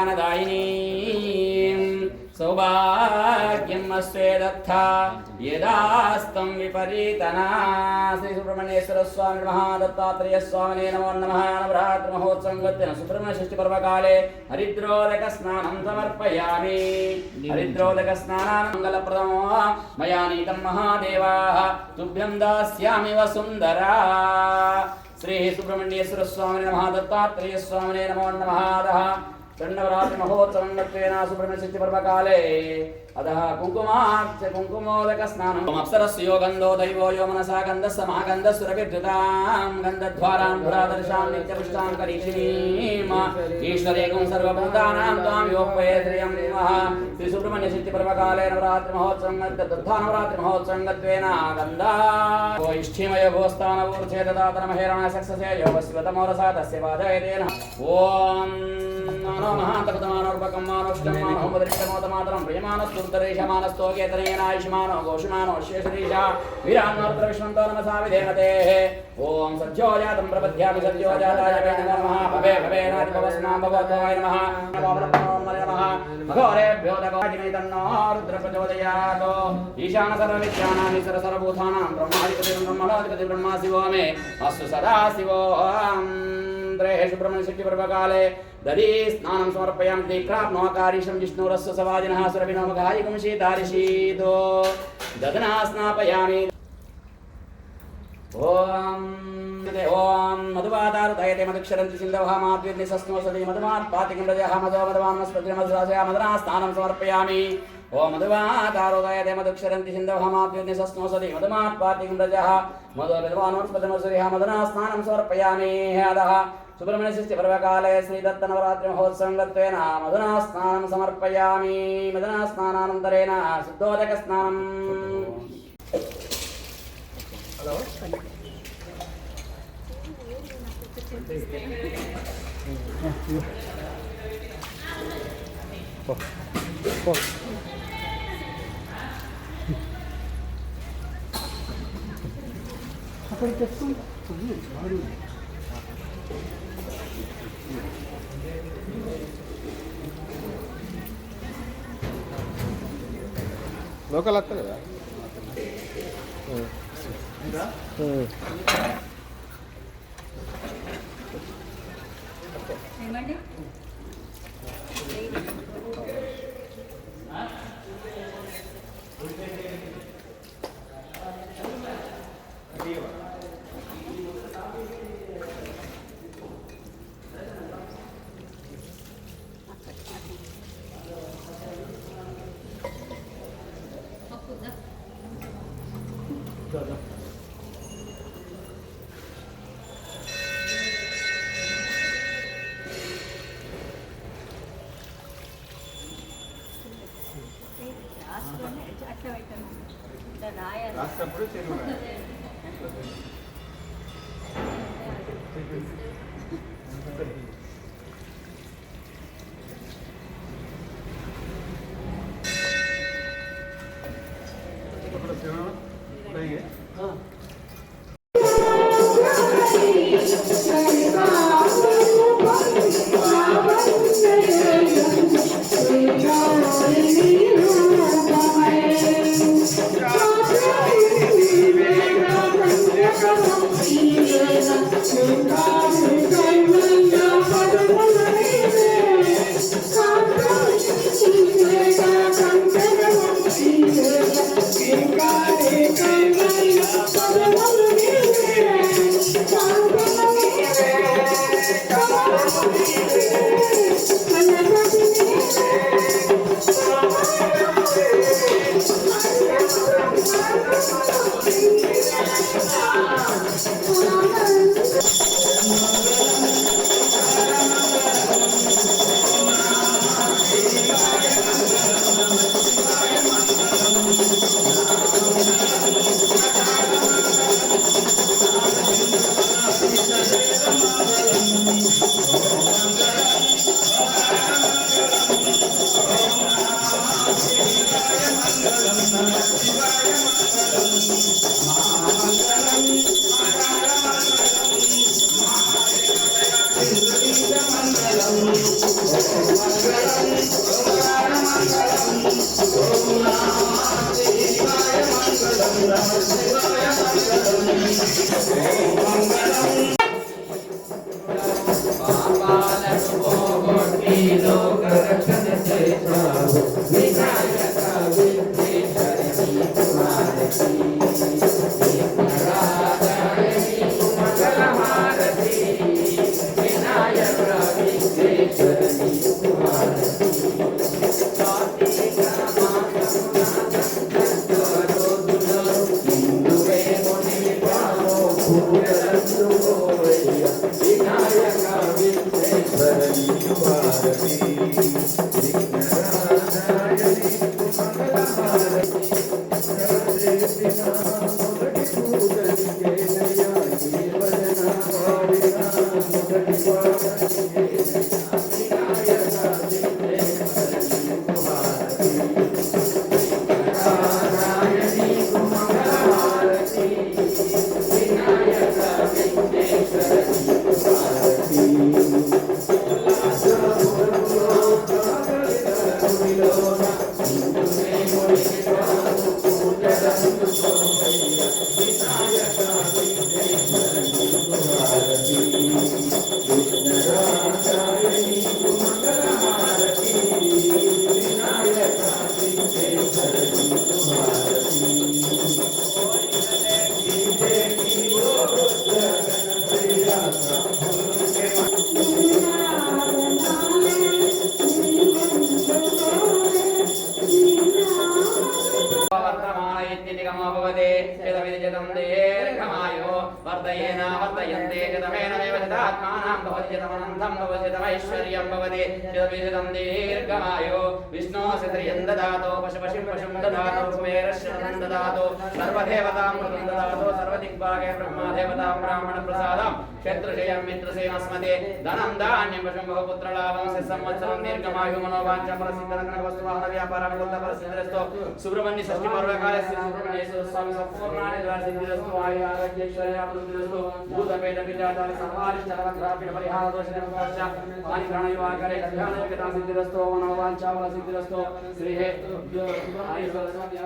ज्ञानदायिनी सौभाग्यम् अस्वे दत्था यदास्तं विपरीतना श्रीसुब्रह्मण्येश्वरस्वामि नमः दत्तात्रेयस्वामिने नमो नमः नवरात्रमहोत्सवं गत्येन सुब्रह्मण्यषष्टिपर्वकाले हरिद्रोदकस्नानं समर्पयामि हरिद्रोदकस्नानान् मङ्गलप्रदमो मया नीतं महादेवाः तुभ्यं दास्यामि वसुन्दरा श्रीसुब्रह्मण्येश्वरस्वामिने नमः दत्तात्रेयस्वामिने नमो नमः చండవరాత్రి మహోత్సవం గత్వేన సుబ్రహ్మణ్య షష్ఠి పర్వకాలే అదః కుంకుమార్చ కుంకుమోదక స్నానం. అప్సరస్య యో గంధో దైవో యో మనసా గంధ సమాగంధ సురభిర్ధృతాం గంధద్వారాం పురాదర్శాం నిత్యపుష్టాం కరీషిణీం ఈశ్వరేకం సర్వభూతానాం త్వాం యోపయేత్రియం నమః. శ్రీ సుబ్రహ్మణ్య శక్తి పర్వకాలే నవరాత్రి మహోత్సవం దుర్ధా నవరాత్రి మహోత్సవం గత్వేన గంధా. ఓ ఇష్ఠిమయ భోస్థాన ఊర్చేదాతన మహేరణ సక్ససే యోగ శివతమోరసా తస్య వాదయతేన ఓం మానో మహాంతకృతమానోర్పకం మానోష్టం ప్రియమానస్తుర్దరేశమానస్తోకేతనేనాయుష్మానో ఘోషమానో శేషరీష వీరాన్నోర్తర విశ్వంతో నమసా విధేమతే ఓం సద్యో ప్రపద్యామి సద్యో వే నమః భవే భవే నాది భవస్నాం భగవద్భవాయ నమః నమః అఘోరేభ్యో దగోజిమే రుద్ర ప్రచోదయాతో ఈశాన సర్వ సర సర్వభూతానాం బ్రహ్మాధిపతి బ్రహ్మణాధిపతి బ్రహ్మా శివో మే అస్సు సదా శివో मन्दिरे सुब्रह्मण्य शक्तिपर्वकाले दधी स्नानं समर्पयामि दीक्षाप्नोकारीशं विष्णुरस्य सवाजिनः सुरभिनोमघायिकं शीतारिशीतो दधना स्नापयामि ॐ ॐ मधुवातारुदयते मधुक्षरन्ति सिन्धवः माद्विर्निसस्नो मधुमात् पातिकं मधो मधुवान्मस्पतिमधुराजया मधुना स्नानं समर्पयामि। ओम मधुवातारोदयते मधुक्षरन्ति सिन्धवहमाद्युर्निसस्नो मधुमात् पातिकं रजः, मधो मधुना स्नानं समर्पयामि। हदः స్నానం సమర్పయామి అదః సుబ్రహ్మణ్య షష్ఠి పర్వకాలే శ్రీదత్త నవరాత్రి మహోత్సవం గత్వేన మధునా స్నానం లోకల్ వస్తుంది కదా ఏమండి? Ötelim. పాపాలను పోగొట్టి లోక రక్షణ చేశావు Obrigado. the man ఆత్మానం భవతి తమనందం భవతి తమైశ్వర్యం భవతి యదపీతం దీర్ఘమాయో విష్ణో సిద్ధియం దదాతో పశుపశుం प्राणयुवाकरे कल्याणयोग्यता सिद्धिरस्तु मनोवाञ्छाफल सिद्धिरस्तु श्री हे सुब्रह्मण्येश्वर स्वामी